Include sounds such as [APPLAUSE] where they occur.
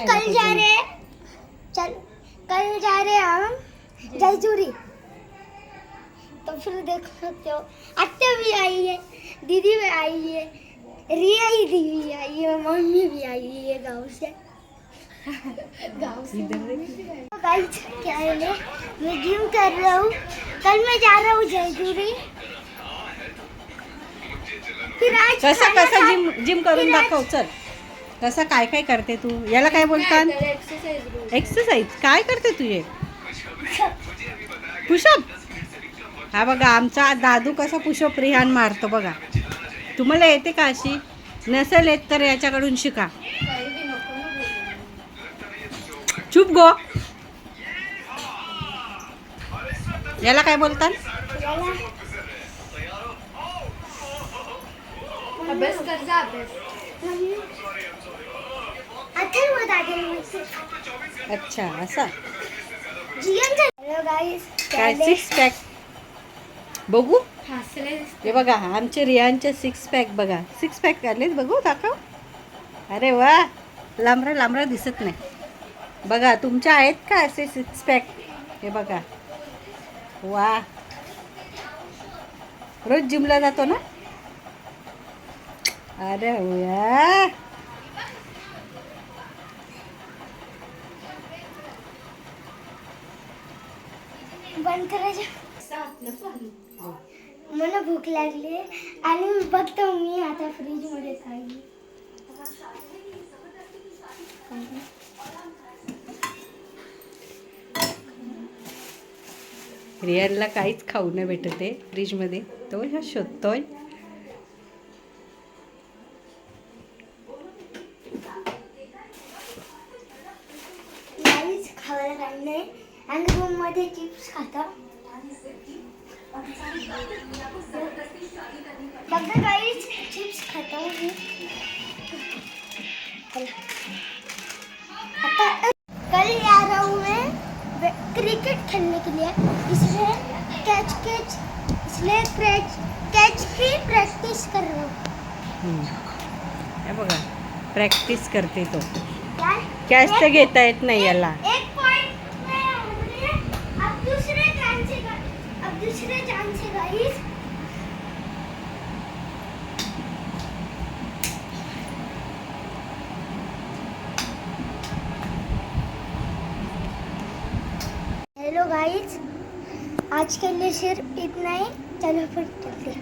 कल नको जा. रहे चल कल जा रहे हम जयचूरी। तो फिर देख सकते हो अत्ते भी आई है दीदी भी आई है रिया ही दीदी आई है मम्मी भी आई है गाँव से। [LAUGHS] गाँव से तो गाइस क्या है मैं जिम कर रहा हूँ। कल मैं जा रहा हूँ जयचूरी। फिर आज कसं कसं जिम जिम करून दाखव चल। कसं काय काय करते तू? याला काय बोलतात? एक्सरसाइज काय करते तुझे पुशअप हा बघा आमचा दादू कसा पुशअप रिहान मारतो बघा. तुम्हाला येते का अशी? नसेल येत तर याच्याकडून शिका. चुप गो. याला काय बोलतात? अभ्यास. अच्छा असा? काय सिक्स पॅक बघू? हे बघा आमचे रियांचे सिक्स पॅक बघा. सिक्स पॅक आलेत बघू दाखव. अरे वा लांबरा लांबरा दिसत नाही. बघा तुमच्या आहेत का असे सिक्स पॅक हे बघा. वा. रोज जिमला जातो ना? अरे वा बंद करायचं मला भूक लागली आणि मी बघतो मी आता फ्रीजमध्ये काही रियानला काहीच खाऊ नाही भेटत आहे फ्रीजमध्ये. तो ह्या शोधतोय. खायला काही नाही आणि रूममध्ये चिप्स खाता. बघा काहीच चिप्स खाता आता कल जा रहा हूँ मैं. क्रिकेट खेलने के लिए. इसलिए कैच कैच इसलिए कैच कैच की प्रैक्टिस कर रहा हूँ. बघा प्रॅक्टिस करते तो. कॅच तर घेता येत नाही याला. अब दूसरे चांस हेलो गाइस आज के लिए सिर्फ इतना ही। चलो फिर चलते